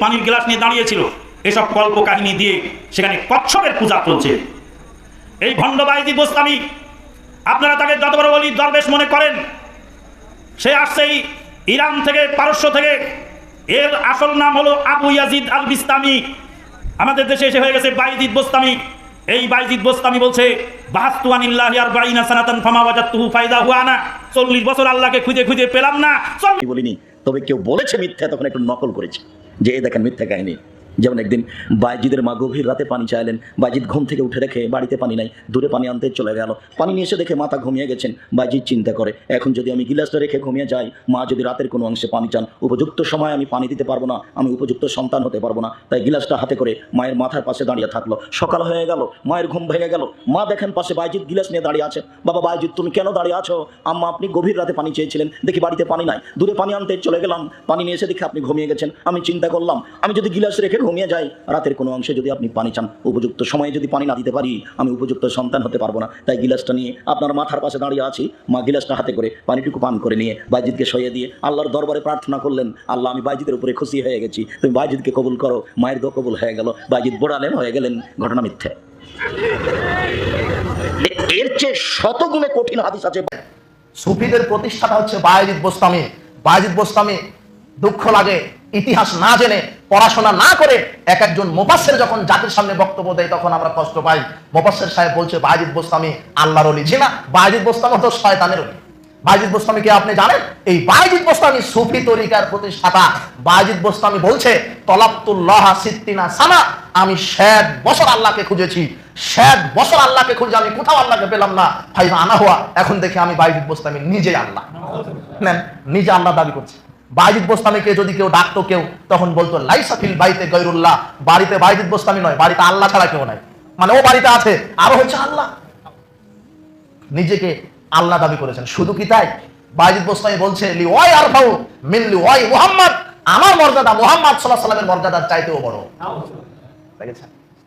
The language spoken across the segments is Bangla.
পানির গ্লাস নিয়ে দাঁড়িয়েছিল। এসব কল্প কাহিনী দিয়ে সেখানে কচ্ছপের পূজা চলছে। এই ভণ্ড বাইদি বোস্তামি আপনারা তাকে যত বড় বলি দরবেশ মনে করেন, সে আসছেই ইরান থেকে, পারস্য থেকে। এর আসল নাম হলো আবু ইয়াজিদ আল বিস্তামি আমাদের দেশে এসে হয়ে গেছে বাইজিদ বোস্তামি এই বাইজিদ বোস্তামি বলছে চল্লিশ বছর আল্লাহকে খুঁজে খুঁজে পেলাম না। বলিনি, তবে কেউ বলেছে মিথ্যা, তখন একটু নকল করেছে। যে এই দেখেন মিথ্যা কাহিনী যেমন একদিন বাইজিদের মা গভীর রাতে পানি চাইলেন। বাইজিদ ঘুম থেকে উঠে রেখে বাড়িতে পানি নাই, দূরে পানি আনতে চলে গেল। পানি নিয়ে এসে দেখে মাথা ঘুমিয়ে গেছেন। বাইজিদ চিন্তা করে, এখন যদি আমি গিলাসটা রেখে ঘুমিয়ে যাই, মা যদি রাতের কোনো অংশে পানি চান, উপযুক্ত সময় আমি পানি দিতে পারব না, আমি উপযুক্ত সন্তান হতে পারব না। তাই গিলাসটা হাতে করে মায়ের মাথার পাশে দাঁড়িয়ে থাকল। সকাল হয়ে গেল, মায়ের ঘুম ভেঙে গেল। মা দেখেন পাশে বাইজিদ গিলাস নিয়ে দাঁড়িয়ে আছে। বাবা, বাইজিদ, তুমি কেন দাঁড়িয়ে আছো? আম্মা, আপনি গভীর রাতে পানি চেয়েছিলেন। দেখি বাড়িতে পানি নাই। দূরে পানি আনতে চলে গেলাম। পানি নিয়ে এসে দেখে আপনি ঘুমিয়ে গেছেন। আমি চিন্তা করলাম, আমি যদি গিলাস রেখে ঘুমিয়ে যাই, রাতের কোনো অংশে যদি আপনি পানি চান, উপযুক্ত সময়ে যদি পানি না দিতে পারি, আমি উপযুক্ত সন্তান হতে পারব না। তাই গিলাসটা নিয়ে আপনার মাথার পাশে দাঁড়িয়ে আছি। মা গিলাসটা হাতে করে পানিটুকু পান করে নিয়ে বাইজিদকে সইয়ে দিয়ে আল্লাহর দরবারে প্রার্থনা করলেন, আল্লাহ আমি বাইজিদের উপরে খুশি হয়ে গেছি। তুমি বাইজিদকে কবুল করো, মায়ের দো কবুল হয়ে গেল। বাইজিদ বোড়ালেন, হয়ে গেলেন। ঘটনা মিথ্যে। এর চেয়ে শতগুণে কঠিন হাদিস আছে। সুফিদের প্রতিষ্ঠাতা হচ্ছে বায়েজিদ বোস্তামি। বায়েজিদ বোস্তামি, দুঃখ লাগে। ইতিহাস না জেনে, পড়াশোনা না করে এক একজন মোপাসের যখন জাতির সামনে বক্তব্য দেয়, তখন আমরা কষ্ট পাই। মোপাসের সাহেব বলছে বায়েজিদ বোস্তামি আল্লাহর অলি। জি না বায়েজিদ বোস্তামি তো শয়তানের অলি। বায়েজিদ বোস্তামি কে আপনি জানেন? এই বায়েজিদ বোস্তামি সুফি তরিকার প্রতিষ্ঠাতা। বায়েজিদ বোস্তামি বলছে তলাপ্তুল্লাহ সিদ্দিনা সানা আমি ষাট বছর আল্লাহকে খুঁজেছি। ষাট বছর আল্লাহকে খুঁজে আমি কোথাও আল্লাহকে পেলাম না। ভাই আনা হওয়া এখন দেখে আমি বাইজিদ বোস্তামি নিজে আল্লাহ। নেন, নিজে আল্লাহ দাবি করছে। বাইজিদ বোস্তামিকে যদি কেউ ডাকতো কেউ, তখন বলতো লাইসাফিল বাইতে গৈরুল্লাহ বাড়িতে বাইজিদ বোস্তামি নয়, বাড়িতে আল্লাহ ছাড়া কেউ নাই। মানে ও বাড়িতে আছে, আরও হচ্ছে আল্লাহ। নিজেকে আল্লাহ দাবি করেছেন। শুধু কি তাই? বাইজিদ বোস্তামি বলছে, লি ওয়াই আরফাউ মিন লি ওয়াই মুহাম্মদ। আমার মর্যাদা মুহাম্মদ সাল্লাল্লাহু আলাইহি সাল্লামের মর্যাদার চাইতেও বড়।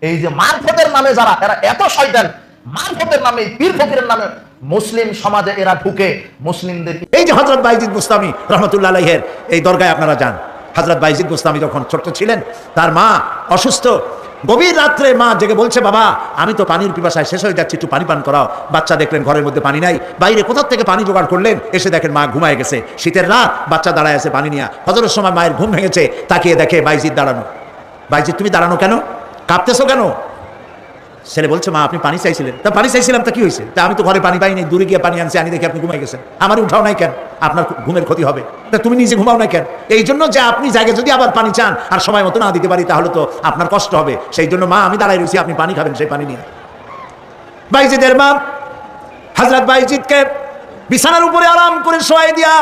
এই যে মারফতের নামে যারা, এরা এত শয়তান, মারফতের নামে, পীর ফকিরের নামে মুসলিম সমাজে এরা ঢুকে মুসলিমদের এই যে হজরত বাইজিদ মুস্তামি রহমতুল্লাহ আলাইহের, এই দরগায় আপনারা যান। হজরত বাইজিদ মুস্তামি যখন ছোট্ট ছিলেন, তার মা অসুস্থ। গভীর রাত্রে মা জেগে বলছে, বাবা, আমি তো পানির পিপাসায় শেষ হয়ে যাচ্ছি, একটু পানি পান করাও। বাচ্চা দেখলেন ঘরের মধ্যে পানি নাই। বাইরে কোথার থেকে পানি জোগাড় করলেন? এসে দেখেন মা ঘুমায় গেছে। শীতের রাত, বাচ্চা দাঁড়ায় আছে পানি নিয়ে। হজরের সময় মায়ের ঘুম ভেঙেছে, তাকিয়ে দেখে বাইজিদ দাঁড়ানো। বাইজিদ, তুমি দাঁড়ানো কেন? কাঁপতেছো কেন? ছেলে বলছে, মা, আপনি পানি চাইছিলেন। তা পানি চাইছিলাম, তা কি হয়েছে? তা আমি তো ঘরে পানি পাইনি, দূরে গিয়ে পানি আনছি আনি দেখে আপনি ঘুমাই গেছেন। আমার উঠাও নাই কেন? আপনার ঘুমের ক্ষতি হবে। তা তুমি নিজে ঘুমাও না কেন? এই জন্য যে আপনি জায়গায় যদি আবার পানি চান আর সময় মতো না দিতে পারি, তাহলে তো আপনার কষ্ট হবে। সেই জন্য, মা, আমি দাঁড়াই রয়েছি, আপনি পানি খাবেন, সেই পানি নিয়ে। বাইজিদের মা, হাজরত বাইজিদকে বিছানার উপরে আরাম করে শোয়াই দিয়া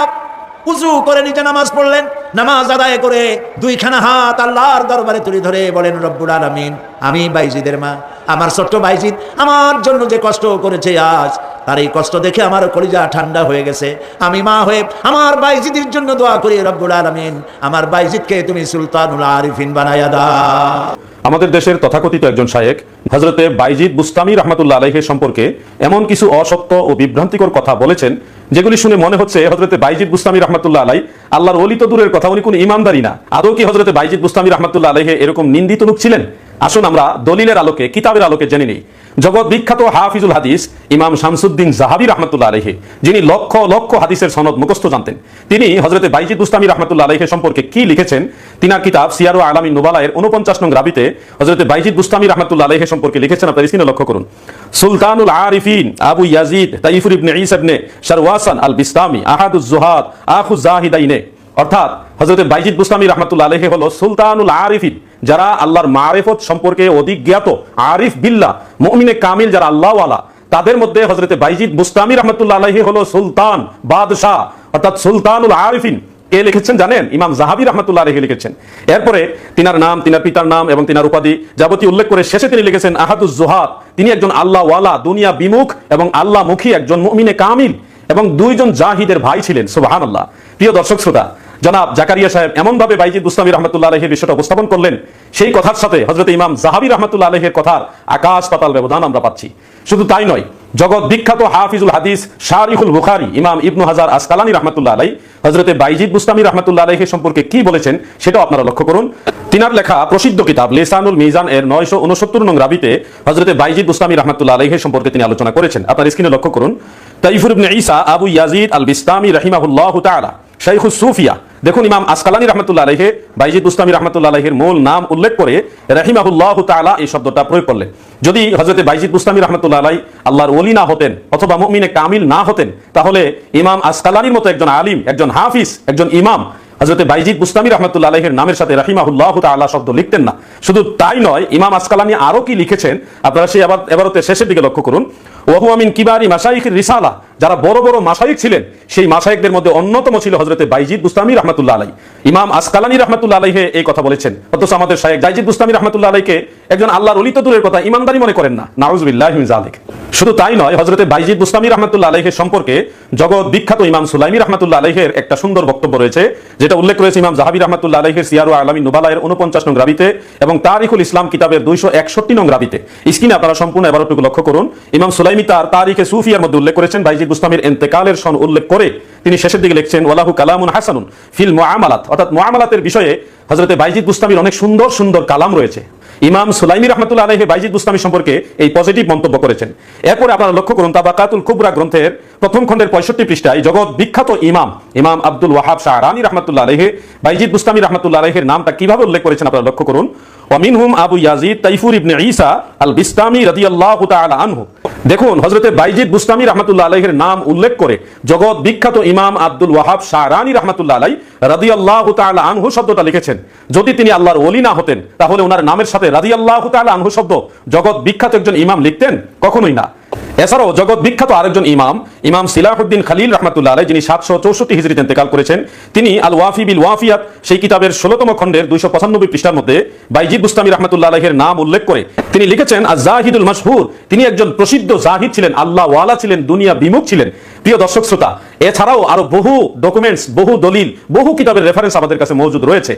উজু করে নিজে নামাজ পড়লেন। নামাজ আদায় করে দুইখানা হাত আল্লাহর দরবারে তুলে ধরে বলেন, রব্বুল আলামিন। আমি বাইজিদের মা আমার ছোট্ট বাইজিদ আমার জন্য যে কষ্ট করেছে আজ, তার এই কষ্ট দেখে আমার কলিজা ঠান্ডা হয়ে গেছে। আমি মা হয়ে আমার বাইজিদের জন্য দোয়া করি, রব্বুল আলামিন। আমার বাইজিদকে তুমি সুলতানুল আরিফিন বানায়া দাও। আমাদের দেশের তথাকথিত একজন শায়েক হজরতে বাইজিদ বুস্তামি রহমতুল্লাহ আলহের সম্পর্কে এমন কিছু অসত্য ও বিভ্রান্তিকর কথা বলেছেন, যেগুলি শুনে মনে হচ্ছে হজরতে বাইজিদ বুস্তামি রহমতুল্লাহ আলাই আল্লাহর অলিত দূরের কথা উনি কোনো ইমানদারি না। আদৌ কি হজরতে বাইজিদ বুস্তামি রহমতুল্লাহ আলহে এরকম নিন্দিত লোক ছিলেন? আসুন আমরা দলিলের আলোকে, কিতাবের আলোকে জেনে নিই। জগৎ বিখ্যাত হাফিজুল হাদিস ইমাম শামসুদ্দিন জাহাবি রহমতুল্লাহ আলহে যিনি লক্ষ লক্ষ হাদিসের সনদ মুখস্থ জানতেন। তিনি হজরতে বাইজিদ বুস্তামি রহমতুল্লাহ আলহে সম্পর্কে কি লিখেছেন? তিনার কিতাব সিয়ারো আলামী নুবালায়ের উনপঞ্চাশ নং রাবিতে হজরতে বাইজিদ বুস্তামি রহমতুল্লাহ আলহে সম্পর্কে লিখেছেন, আপনার স্ক্রিনে লক্ষ্য করুন। সুলতানুল Arifin, Abu Yazid, Taifur ibn Isa ibn Sharwasan al Bistami আহাদুজ জুহাদ আখু জাহিদাইনে অর্থাৎ হজরত বাইজিদ বুস্তামি রহমতুল্লাহ আলহে হলো সুলতানুল আরিফিন, যারা আল্লাহর মারেফত সম্পর্কে অধিক জ্ঞাত। আরিফ বিল্লাহ, মুমিনে কামিল যারা আল্লাহওয়ালা, তাদের মধ্যে হজরত বাইজিদ বুস্তামি রহমতুল্লাহ আলহি হলো সুলতান, বাদশাহ, অর্থাৎ সুলতানুল আরিফিন। কে লিখেছেন জানেন? ইমাম জাহাবি রহমতুল্লাহ আলহি লিখেছেন। এরপরে তিনার নাম, তিনার পিতার নাম এবং তিনার উপাধি যাবতীয় উল্লেখ করে শেষে তিনি লিখেছেন আহাদুজ জোহাদ, তিনি একজন আল্লাহ ওয়ালা দুনিয়া বিমুখ এবং আল্লাহ মুখী একজন মুমিনে কামিল এবং দুইজন জাহিদের ভাই ছিলেন সুবাহান আল্লাহ প্রিয় দর্শক শ্রোতা জনাব জাকারিয়া সাহেব, এমনভাবে বাইজিদ বুস্তামি রহমতুল্লাহ আলহের বিষয়টা উপস্থাপন করলেন, সেই কথার সাথে হজরত ইমাম জাহাবি রহমতুল্লাহ আলহের কথার আকাশ পাতাল ব্যবধান আমরা পাচ্ছি। শুধু তাই নয়, জগৎ বিখ্যাত হাফিজুল হাদিস শারিহুল বুখারি, ইমাম ইবনু হাজার আসকালানি রহমতুল্লাহ আলাই হজরতে বাইজিদ বুস্তামি রহমতুল্লাহ আলাইহে সম্পর্কে কি বলেছেন সেটাও আপনারা লক্ষ্য করুন। তিনার লেখা প্রসিদ্ধ কিতাব লেসানুল মিজান এর নয়শো উনসত্তর নং রাবিতে হজরতে বাইজিদ বুস্তামি রহমতুল্লাহ আলাইহে সম্পর্কে তিনি আলোচনা করেছেন। আপনার স্ক্রিনে লক্ষ্য করুন, Taifur ibn Isa Abu Yazid al Bistami রহিমাহুল্লাহ তাআলা শাইখুস সুফিয়া দেখুন, ইমাম আসকালানি রহমতুল্লাহ আলাইহে, বাইজিদ বুস্তামি রহমতুল্লাহ আলাইহের মূল নাম উল্লেখ করে রাহিমাহুল্লাহ তাআলা এই শব্দটা প্রয়োগ করলেন। যদি হজরতে বাইজিদ বুস্তামি রহমতুল্লাহ আলাই আল্লাহর ওলি না হতেন অথবা মুমিনে কামিল না হতেন, তাহলে ইমাম আসকালানির মতো একজন আলিম, একজন হাফিজ, একজন ইমাম হজরতে বাইজিদ বুস্তামি রহমতুল্লাহ আলহের নামের সাথে রাহিমাহুল্লাহ তাআলা শব্দ লিখতেন না। শুধু তাই নয়, ইমাম আসকালানি আরও কি লিখেছেন, আপনারা সেই আবার এবারতে শেষের দিকে লক্ষ্য করুন। ওহু আমিন কিবারি মাসাইখের রিসালা। যারা বড় বড় মাসাইক ছিলেন, সেই মাসাইকদের মধ্যে অন্যতম ছিল হজরতে বাইজিদ বুস্তামি রহমতুল্লাহ আলাই ইমাম আসকালানি রহমতুল্লাহ আলাইহে এই কথা বলেছেন। অথচ আমাদের শাহেক জাইজিদ বুস্তামি রহমতুল্লাহ আলাইকে একজন আল্লাহর অলিত দূরের কথা ইমানদারি মনে করেন না। নাউজবিল্লাহ জালিক শুধু তাই নয় হজরতে বাইজিদ বুস্তামি রহমতুল্লাহ আলাইহের সম্পর্কে জগৎ বিখ্যাত ইমাম সুলাইমি রহমতুল্লাহ আলাইহের একটা সুন্দর বক্তব্য রয়েছে, যেটা উল্লেখ করেছে ইমাম জাহাবি রহমতুল্লাহ আলাইহের সিয়ারু আলমী নুবালায়ের উনপঞ্চাশ নং রাবিতে এবং তারিখুল ইসলাম কিতাবের দুইশো একষট্টি নং রাবিতে। স্ক্রিনে আপনারা সম্পূর্ণ এবারটুকু লক্ষ্য করুন। ইমাম সুলাইমি তার তারিখে সুফিয়ার মধ্যে উল্লেখ করেছেন, বাইজিদ বুস্তামির এন্তেকালের সন উল্লেখ করে তিনি শেষের দিকে লিখছেন, ওয়ালাহু কালামুন হাসানুন ফিল মুআমালাত। অর্থাৎ মুআমালাতের বিষয়ে হজরতে বাইজিদ বুস্তামির অনেক সুন্দর সুন্দর কালাম রয়েছে। ইমাম সুলাইমি রহমতুল্লাহ আলহে বাইজিদ বুস্তামি সম্পর্কে এই পজিটিভ মন্তব্য করেছেন। এরপরে আপনারা লক্ষ্য করুন তাবাকাতুল কুবরা গ্রন্থের প্রথম খণ্ডের পঁয়ষট্টি পৃষ্ঠায়, জগৎ বিখ্যাত ইমাম ইমাম আব্দুল ওয়াহাব শাহরানি রহমতুল্লাহ আলহে বাইজিদ বুস্তামি রহমতুল্লাহ আলহের নামটা কীভাবে উল্লেখ করেছেন আপনারা লক্ষ্য করুন। ওয়ামিনহুম Abu Yazid Taifur ibn Isa al Bistami রাদিয়াল্লাহু তাআলা আনহু। দেখুন হজরতে বাইজিদ বুস্তামি রহমতুল্লাহ আলহের নাম উল্লেখ করে জগৎ বিখ্যাত ইমাম আব্দুল ওয়াহাব শাহরানি রহমতুল্লাহ আলাই রাদিয়াল্লাহু তাআলা আনহু শব্দটা লিখেছেন। যদি তিনি আল্লাহর ওলি না হতেন, তাহলে ওনার নামের সাথে রাদিয়াল্লাহু আল্লাহ আনহু শব্দ জগৎ বিখ্যাত একজন ইমাম লিখতেন? কখনোই না। এছাড়াও জগৎ বিখ্যাত আরেকজন ইমাম ইমাম সিলাহুদ্দিন খালিল রহমাতুল্লাহ আলাই যিনি সাতশো চৌষট্টি হিজরিতে ইন্তেকাল করেছেন, তিনি আল ওয়াফি বিল ওয়াফিয়াত সেই কিতাবের ষোলতম খণ্ডের দুইশো পঁচানব্বই পৃষ্ঠার মধ্যে বাইজিদ বুস্তামি রহমাতুল্লাহ আলাইহের নাম উল্লেখ করে, তিনি লিখেছেন আজ জাহিদুল মশহুর, তিনি একজন প্রসিদ্ধ জাহিদ ছিলেন, আল্লাহ ওয়ালা ছিলেন, দুনিয়া বিমুখ ছিলেন। প্রিয় দর্শক শ্রোতা, এছাড়াও আরও বহু ডকুমেন্টস বহু দলিল, বহু কিতাবের রেফারেন্স আমাদের কাছে মজুদ রয়েছে।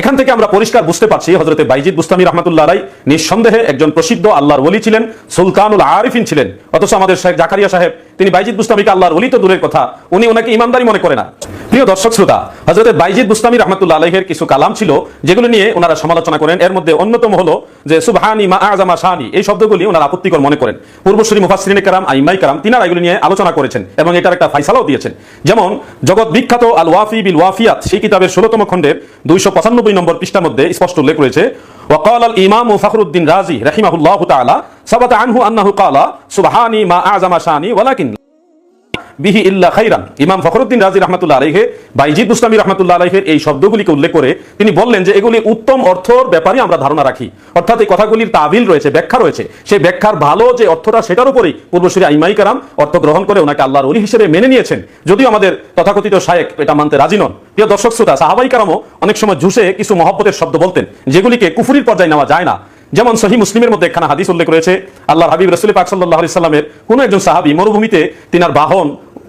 এখান থেকে আমরা পরিষ্কার বুঝতে পারছি হজরতে বাইজিদ বুস্তামি রহমতুল্লাহ রাই নিঃসন্দেহে একজন প্রসিদ্ধ আল্লাহর ওলি ছিলেন, সুলতানুল আরিফিন ছিলেন। অথচ আমাদের শেখ জাকারিয়া সাহেব তিনি বাইজিদ বুস্তামিকে আল্লাহর ওলি তো দূরের কথা। উনি ওনাকে ইমানদারি মনে করে না। প্রিয় দর্শক শ্রোতা হজরতে বাইজিদ বুস্তামি রহমতুল্লাহ আলহের কিছু কালাম ছিল, যেগুলো নিয়ে ওনারা সমালোচনা করেন। এর মধ্যে অন্যতম হলো যে, সুবহানি মা আজামা শাহানি এই শব্দগুলি ওনারা আপত্তিকর মনে করেন। পূর্বশ্রী মুফাসরিনে কারাম, আইমাই কারাম, তিনারা এগুলো নিয়ে আলোচনা করেছেন এবং এটার একটা ফাইসালাও দিয়েছেন। যেমন, জগৎ বিখ্যাত আল ওয়াফি বিল ওয়াফিয়াত সেই কিতাবের ষোলতম খণ্ডের দুইশো পঁচানব্বই নম্বর পৃষ্ঠার মধ্যে স্পষ্ট উল্লেখ রয়েছে وقال الإمام فخر الدين رازي رحمه الله تعالى ثبت عنه أنه قال سبحاني ما أعظم شأني ولكن বিহি ইল্লা খাইরান। ইমাম ফখরুদ্দিন রাজি রহমতুল্লাহ আলাইহে, বাইজিদ মুস্তামি রহমতুল্লাহ আলাইহের এই শব্দগুলিকে উল্লেখ করে তিনি বললেন যে এগুলি উত্তম অর্থর ব্যাপারে আমরা ধারণা রাখি। অর্থাৎ এই কথাগুলির তাবিল রয়েছে, ব্যাখ্যা রয়েছে। সেই ব্যাখ্যার ভালো যে অর্থটা সেটার উপরেই পূর্বশ্রী আইমাই কারাম অর্থ গ্রহণ করে ওনাকে আল্লাহর অলি হিসেবে মেনে নিয়েছেন। যদিও আমাদের তথাকথিত শায়েক এটা মানতে রাজি নন। প্রিয় দর্শক শ্রোতা, সাহাবাই কারামও অনেক সময় জুসে কিছু মহব্বতের শব্দ বলতেন, যেগুলিকে কুফুরির পর্যায়ে নেওয়া যায় না। যেমন সহি মুসলিমের মধ্যে একখানা হাদিস উল্লেখ রয়েছে আল্লাহ হাবিব রসুল পাক সাল্লাহ সাল্লামের কোনো একজন সাহাবি মরুভূমিতে তিনার বাহন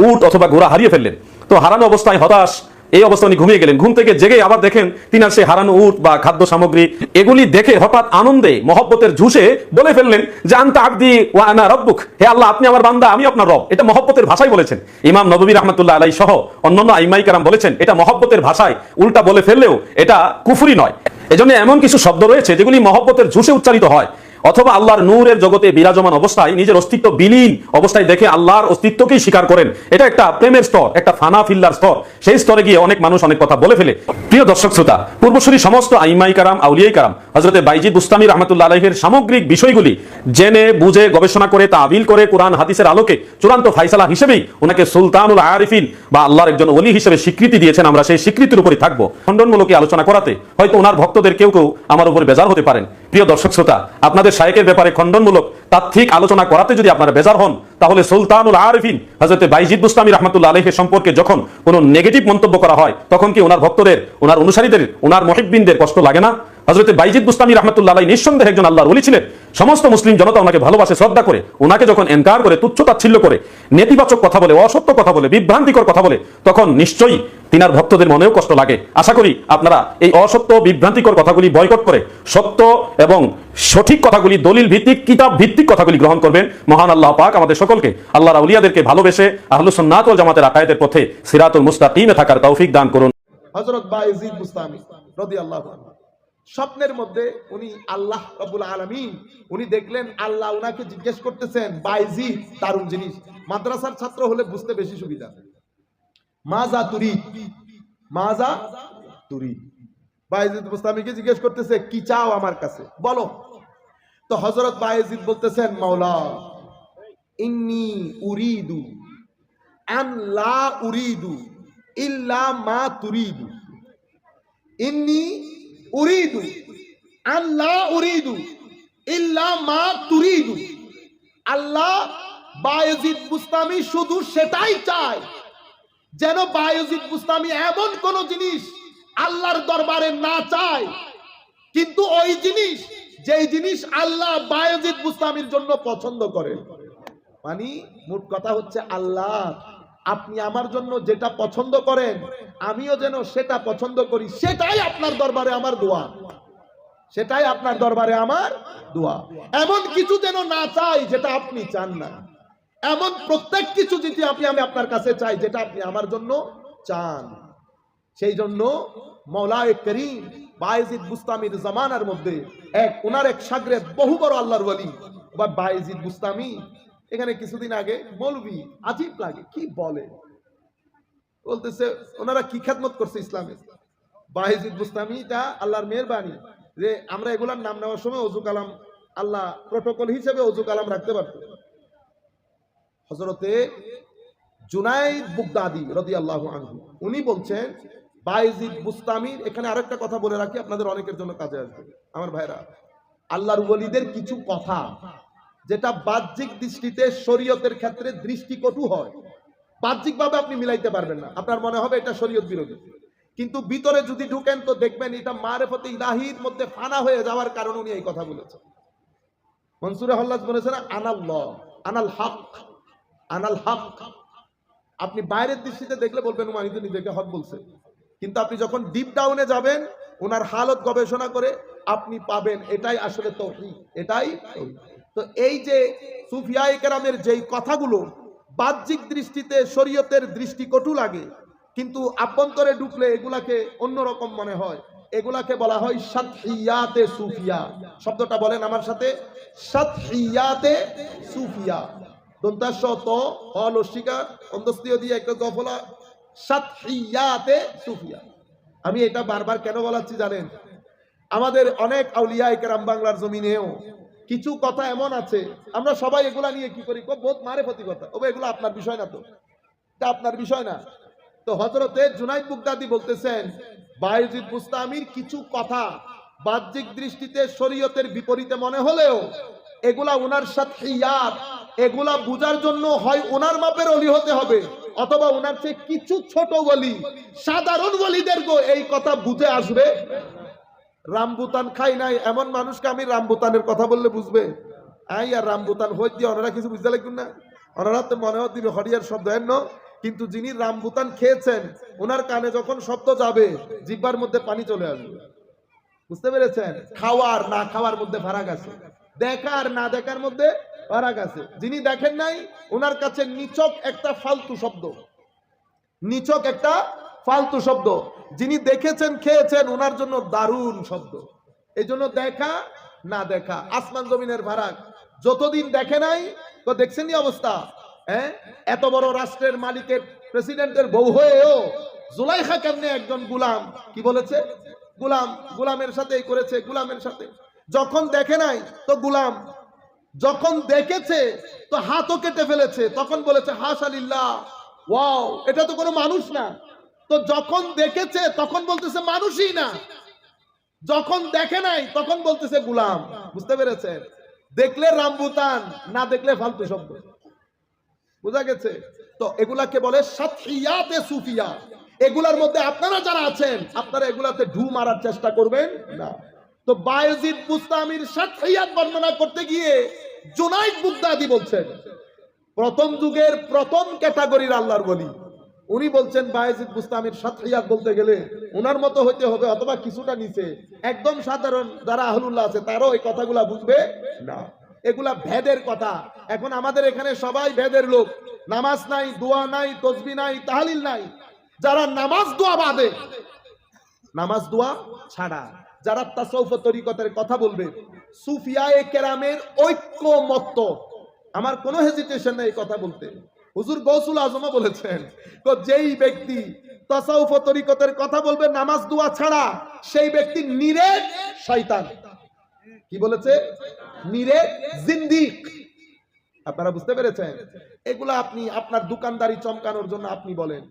উট অথবা ঘোড়া হারিয়ে ফেললেন। তো হারানো অবস্থায় হতাশ, এই অবস্থা উনি ঘুমিয়ে গেলেন। ঘুম থেকে জেগে আবার দেখেন তিনার সেই হারানো উট বা খাদ্য সামগ্রী, এগুলি দেখে হঠাৎ আনন্দে, মহব্বতের ঝুষে বলে ফেললেন যে, আনতা আব্দি ওয়া আনা রব্বুক। হে আল্লাহ, আপনি আমার বান্দা, আমি আপনার রব। এটা মহব্বতের ভাষায় বলেছেন। ইমাম নবী রহমতুল্লাহ আলাই সহ অন্যান্য আইমাই কারাম বলেছেন, এটা মহব্বতের ভাষায় উল্টা বলে ফেললেও এটা কুফুরি নয়। এজন্য এমন কিছু শব্দ রয়েছে যেগুলি মহব্বতের ঝুষে উচ্চারিত হয়। অথবা আল্লাহর নূরের জগতে বিরাজমান অবস্থায় নিজের অস্তিত্ব বিলীন অবস্থায় দেখে আল্লাহর অস্তিত্বকেই স্বীকার করেন। এটা একটা প্রেমের স্তর, একটা ফানা ফিল্লার স্তর। সেই স্তরে গিয়ে অনেক মানুষ অনেক কথা বলে ফেলে। প্রিয় দর্শক শ্রোতা, পূর্বসূরি সমস্ত আইমাই কারাম, আউলিয়াই কারাম হজরতে বাইজিদ বুস্তামি রহমতুল্লাহ আলহের সামগ্রিক বিষয়গুলি জেনে, বুঝে, গবেষণা করে, তাবিল করে, কোরআন, হাদিসের আলোকে চূড়ান্ত ফাইসালা হিসেবেই ওনাকে সুলতানুল আরিফিন বা আল্লাহর একজন অলি হিসেবে স্বীকৃতি দিয়েছেন, আমরা সেই স্বীকৃতির উপরই থাকব। খণ্ডনমূলক আলোচনা করাতে হয়তো ওনার ভক্তদের কেউ কেউ আমার উপর বেজার হতে পারেন। প্রিয় দর্শক শ্রোতা আপনাদের শায়কের ব্যাপারে খণ্ডনমূলক তাত্ত্বিক আলোচনা করাতে যদি আপনারা বেজার হন তাহলে সুলতানুল আরিফিন হজরতে বাইজিদ বুস্তামি রহমতুল্লাহ আলহের সম্পর্কে যখন কোনো নেগেটিভ মন্তব্য করা হয়, তখন কি ওনার ভক্তদের, ওনার অনুসারীদের, ওনার মহিবিনদের কষ্ট লাগে না? হজরতে বাইজিদ বুস্তামি রহমতুল্লাহ আলাই নিঃসন্দেহে একজন আল্লাহর ওলি ছিলেন। সমস্ত মুসলিম জনতা ওনাকে ভালোবাসে, শ্রদ্ধা করে, ওনাকে যখন এনকার করে, তুচ্ছ তাচ্ছিল্য করে, নেতিবাচক কথা বলে, অসত্য কথা বলে, বিভ্রান্তিকর কথা বলে, তখন নিশ্চয়ই তিনার ভক্তদের মনেও কষ্ট লাগে। আশা করি আপনারা এই অসত্য, বিভ্রান্তিকর কথাগুলি বয়কট করে, সত্য এবং সঠিক কথাগুলি, দলিল ভিত্তিক, কিতাব ভিত্তিক কথাগুলি গ্রহণ করবেন। মহান আল্লাহ পাক আমাদের সকলকে আল্লাহ রাউলিয়াদেরকে ভালোবেসে আহলুসন্নাত ওয়াল জামাতের আকায়েদের পথে সিরাতুল মুস্তাকিমে থাকার তৌফিক দান করুন। হজরত বায়েজিদ বুস্তামি রদি আল্লাহ স্বপ্নের মধ্যে উনি আল্লাহ রবুল আলমিন, উনি দেখলেন আল্লাহ উনাকে জিজ্ঞেস করতেছেন, বাইজিদ, দারুণ জিনিস। মাদ্রাসার ছাত্র হলে বুঝতে বেশি সুবিধা। মাজা তুরি মাজা তুরি বাইজিদ বুস্তামিকে জিজ্ঞেস করতেছে, কি চাও আমার কাছে? বলো। তো হজরত বায়েজিদ বলতেছেন, মাওলা ইন্নি উরিদু আন লা উরিদু ইল্লা মা তুরিদু ইন্নি উরিদু আল্লাহ উরিদু ইল্লা মা তুরিদু আল্লাহ বায়জিদ বুস্তামি শুধু সেটাই চায় যেন বায়জিদ বুস্তামি এমন কোন জিনিস আল্লাহর দরবারে না চায়। কিন্তু ওই জিনিস, যেই জিনিস আল্লাহ বায়জিদ বুস্তামির জন্য পছন্দ করে মানে মোট কথা হচ্ছে আল্লাহ, আপনি আমার জন্য যেটা পছন্দ করেন, আমিও যেন সেটা পছন্দ করি, সেটাই আপনার দরবারে আমার দোয়া। সেটাই আপনার দরবারে আমার দোয়া। এমন কিছু যেন না চাই যেটা আপনি চান না। এমন প্রত্যেক কিছু যদি আপনি, আমি আপনার কাছে চাই যেটা আপনি আমার জন্য চান। সেই জন্য মৌলায় করিম বায়েজিদ বুস্তামির জামানার মধ্যে এক, ওনার এক সাগরে বহু বড় আল্লাহর বলি বা বায়েজিদ বুস্তামি এখানে কিছুদিন আগে মৌলবি আজীব লাগে, কি বলে? বলতেছে, ওনারা কি খেদমত করছে ইসলামে? বায়েজিদ বুস্তামি এটা আল্লাহর মেহরবানি, যে আমরা এগুলার নাম নেওয়ার সময় অজু কালাম, আল্লাহ প্রোটোকল হিসেবে অজু কালাম রাখতে পারত। হজরতে জুনাইদ বুগদাদি রদি আল্লাহ আনহু, উনি বলছেন বাইজিদ বুস্তামির এখানে আরেকটা কথা বলে রাখি, আপনাদের অনেকের জন্য কাজে আসবে। আমার ভাইরা, আল্লাহর ওলিদের কিছু কথা যেটা বাহ্যিক দৃষ্টিতে শরীয়তের ক্ষেত্রে দৃষ্টিকটু হয়। বাহ্যিকভাবে আপনি মিলাইতে পারবেন না। আপনার মনে হবে এটা শরীয়ত বিরোধী। কিন্তু ভিতরে যদি ঢুকেন তো দেখবেন এটা মারেফতে ইলাহির মধ্যে ফানা হয়ে যাওয়ার কারণে উনি এই কথা বলেছেন। মনসুরে হল্লাজ বলেছেন আনাল ল আনাল হক আনাল হক। আপনি বাইরের দৃষ্টিতে দেখলে বলবেন উমানি তো নিজেকে হক বলছে। কিন্তু আপনি যখন ডিপ ডাউনে যাবেন ওনার হালত গবেষণা করে আপনি পাবেন, এটাই আসলে তৌহিদ, এটাই তৌহিদ। তো এই যে সুফিয়া কেরামের যেই কথাগুলো, বাহ্যিক দৃষ্টিতে শরীয়তের দৃষ্টিকটু লাগে, কিন্তু আভ্যন্তরে ঢুকলে এগুলাকে অন্যরকম মনে হয়। এগুলাকে বলা হয় সাতহিয়াতে সুফিয়া। শব্দটা বলেন আমার সাথে। সাতহিয়াতে সুফিয়া। ত একটা গফলা সাতহিয়াতে সুফিয়া। আমি এটা বারবার কেন বলাচ্ছি জানেন? আমাদের অনেক আউলিয়া একরাম বাংলার জমিনেও কিছু কথা এমন আছে, আমরা সবাই এগুলা নিয়ে কি করি? বহুত মারে প্রতি কথা। ও এগুলো আপনার বিষয় না তো। এটা আপনার বিষয় না। তো হজরতে জুনাইদ বুগদাদি বলতেছেন, বায়ুজিদ মুস্তামির কিছু কথা বাহ্যিক দৃষ্টিতে শরীয়তের বিপরীতে মনে হলেও, এগুলা ওনার সাথে ইয়াদ। এগুলা বুঝার জন্য হয় ওনার মাপের অলি হতে হবে, অথবা ওনার চেয়ে কিছু ছোট বলি সাধারণ বলিদের গো এই কথা বুঝে আসবে? রামবুতান খাই নাই, এমন মানুষকে আমি রামবুতানের কথা বললে বুঝবে। আই আর রামবুতান হই দিয়ে ওনারা কিছু বুঝতে লাগবেন না। ওনারা তো মনে হয় দিবে হরিয়ার শব্দ এন্ন কিন্তু যিনি রামবুতান খেয়েছেন, ওনার কানে যখন শব্দ যাবে, জিব্বার মধ্যে পানি চলে আসবে। বুঝতে পেরেছেন? খাওয়ার, না খাওয়ার মধ্যে ফারাক আছে। দেখার, না দেখার মধ্যে ফারাক আছে। যিনি দেখেন নাই, ওনার কাছে নিচক একটা ফালতু শব্দ। নিচক একটা ফালতু শব্দ। যিনি দেখেছেন, খেয়েছেন ওনার জন্য দারুণ শব্দ। এই জন্য দেখা না দেখা, আসমান জমিনের ফারাক যতদিন দেখে নাই, তো দেখছেন অবস্থা। হ্যাঁ? এত বড় রাষ্ট্রের মালিকের প্রেসিডেন্টের বউ হয়েও জুলাইখা কেমনে একজন গুলাম? কি বলেছে? গুলাম, গুলামের সাথে করেছে, গুলামের সাথে। যখন দেখে নাই, তো গুলাম। যখন দেখেছে, তো হাতও কেটে ফেলেছে। তখন বলেছে হাস আলিল্লাহ ওয়াও, এটা তো কোনো মানুষ না। তো যখন দেখেছে, তখন বলতেছে মানুষই না। যখন দেখে নাই, তখন বলতেছে গুলাম। বুঝতে পেরেছেন? দেখলে রামবুতান না দেখলে ফালতু শব্দ। বুঝা গেছে? তো এগুলাকে বলে সাথিয়াতে সুফিয়া। এগুলার মধ্যে আপনারা যারা আছেন, আপনারা এগুলাতে ঢু মারার চেষ্টা করবেন না। তো বায়জিদ বুস্তামির সাথিয়াত বর্ণনা করতে গিয়ে জুনাইদ বুগদাদি বলছেন, প্রথম যুগের প্রথম ক্যাটাগরির আল্লাহর বলি উনি বলছেন বায়েজিদ বুস্তামির সাথিয়াত বলতে গেলে ওনার মতো হইতে হবে অথবা কিছুটা নিচে। একদম সাধারণ যারা আহলুল্লাহ আছে, তারাও এই কথাগুলা বুঝবে না। এগুলা ভেদের কথা। এখন আমাদের এখানে সবাই ভেদের লোক। নামাজ নাই, দোয়া নাই, তসবি নাই, তাহালিল নাই। যারা নামাজ দোয়া বাদে, নামাজ দোয়া ছাড়া। যারা তাসৌফ তরিকতের কথা বলবে, সুফিয়ায়ে কেরামের ঐক্যমত্য। আমার কোনো হেজিটেশন নেই কথা বলতে। হুজুর গৌসুল আজমা বলেছেন, তো যেই ব্যক্তি তাসাউফ তরিকতের কথা বলবে, নামাজ, দোয়া ছাড়া, সেই ব্যক্তি নিরেট শয়তান। কি বলেছে? নিরেট জিন্দিক। আপনারা বুঝতে পেরেছেন? এগুলো আপনি আপনার দোকানদারি চমকানোর জন্য আপনি বলেন।